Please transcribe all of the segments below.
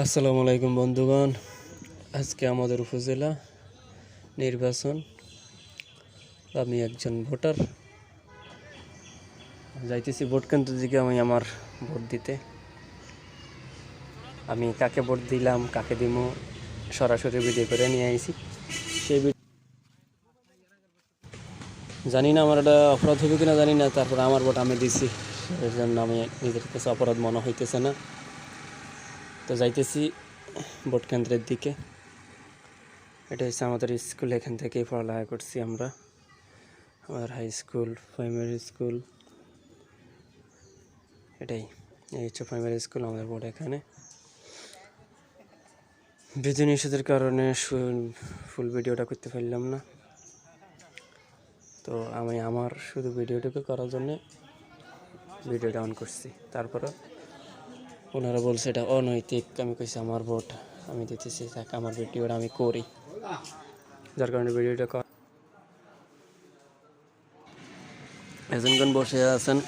আসসালামু আলাইকুম বন্ধুগণ। আজকে আমাদের উপজেলা নির্বাচন। আমি একজন ভোটার। যাইতেছি ভোট কেন্দ্রের দিকে আমি আমার ভোট দিতে। আমি কাকে ভোট দিলাম, কাকে দিব, সরাসরি ভিডিও করে নিয়ে আইছি। সেই জানি না আমার এটা অপরাধ হবে কিনা জানি না, তারপর আমার ভোট আমি দিছি। সেই জন্য আমি নিজের কাছে অপরাধ মনে হইতেছে না। তো যাইতেছি ভোট কেন্দ্রের দিকে। এটা হচ্ছে আমাদের স্কুল, এখান থেকেই পড়ালেখা করছি আমরা। আমাদের হাই স্কুল প্রাইমারি স্কুল এটাই। এই হচ্ছে প্রাইমারি স্কুল আমাদের বোর্ড এখানে। বিধি নিষেধের কারণে ফুল ভিডিওটা করতে পারলাম না। তো আমি আমার শুধু ভিডিওটুকু করার জন্যে ভিডিওটা অন করছি। তারপরে ওনারা বলছে এটা অনৈতিক। আমি কইছি, আমার ভোট, আমি দিতেছি, থাক, আমার ভিডিওটা আমি করি। যার কারণে ভিডিওটা কর এজনগণ বসে আছেন।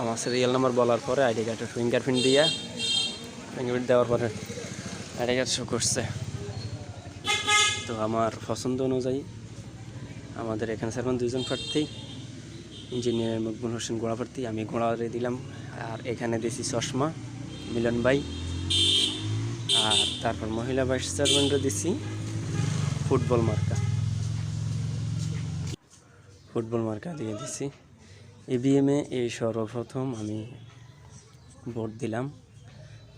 আমার সিরিয়াল নাম্বার বলার পরে আইডি কার্ডের ফিঙ্গারপ্রিন্ট দিয়া ফিঙ্গারপ্রিন্ট দেওয়ার পরে আইডি কার্ড শো করছে। তো আমার পছন্দ অনুযায়ী আমাদের এখানে সেরকম দুইজন প্রার্থী। ইঞ্জিনিয়ার মকবুল হোসেন গোড়া প্রার্থী আমি গোড়ারে দিলাম। আর এখানে দিছি চশমা, মিলন ভাই। আর তারপর মহিলা ভাইস চেয়ারম্যানরা দিছি ফুটবল মার্কা। ফুটবল মার্কা দিয়ে দিছি। ইভিএমে এই সর্বপ্রথম আমি ভোট দিলাম।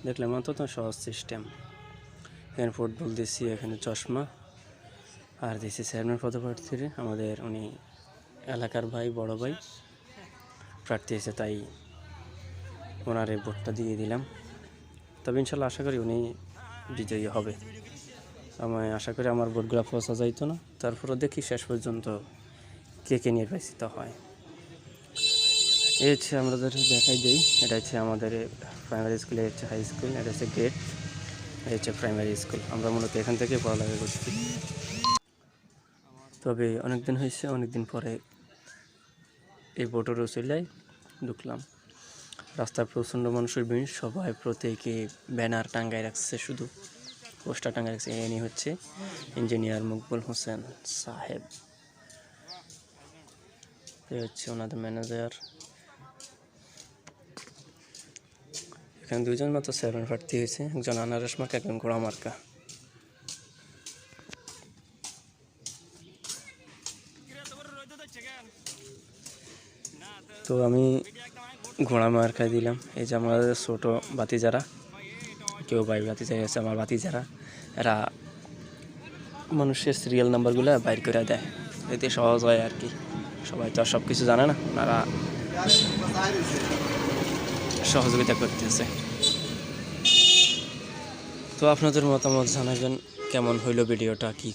দেখলাম অন্তত সহজ সিস্টেম এখানে ফুটবল দিছি, এখানে চশমা। আর দিছি চেয়ারম্যান পদপ্রার্থীর, আমাদের উনি এলাকার ভাই, বড় ভাই। প্রার্থী হয়েছে তাই ওনার এই ভোটটা দিয়ে দিলাম। তবে ইনশাল্লাহ আশা করি উনি বিজয়ী হবে। আমি আশা করি আমার ভোটগুলো পৌঁছা যাইতো না। তারপরে দেখি শেষ পর্যন্ত কে কে নির্বাচিত হয়। এই হচ্ছে আমাদের দেখাই দিই, এটা হচ্ছে আমাদের প্রাইমারি স্কুল এটা হচ্ছে হাই স্কুল এটা হচ্ছে গেট এটা হচ্ছে প্রাইমারি স্কুল আমরা মূলত এখান থেকে পড়ালেখা করছি। তবে অনেক দিন হয়েছে অনেক দিন পরে এই বোটের চলে ঢুকলাম। রাস্তায় প্রচণ্ড মানুষের ভিড়, সবাই প্রত্যেকে ব্যানার টাঙ্গায় রাখছে, শুধু পোস্টার টাঙ্গায় রাখছে। এনি হচ্ছে ইঞ্জিনিয়ার মকবুল হোসেন সাহেব। এ হচ্ছে ওনাদের ম্যানেজার। এখানে দুজন মাত্র সেভেন প্রার্থী হয়েছে, একজন আনারস মার্কা, একজন ঘোড়া মার্কা। তো আমি ঘোড়া মার খাই দিলাম। এই যে আমাদের ছোটো বাতি যারা কেউ ভাই বাতি যাই আছে, আমার বাতি যারা এরা মানুষের সিরিয়াল নাম্বারগুলো বাইর করে দেয়। এতে সহজ হয় আর কি। সবাই তো আর সব কিছু জানে না, ওনারা সহযোগিতা করতেছে। তো আপনাদের মতামত জানাবেন, কেমন হইল ভিডিওটা, কি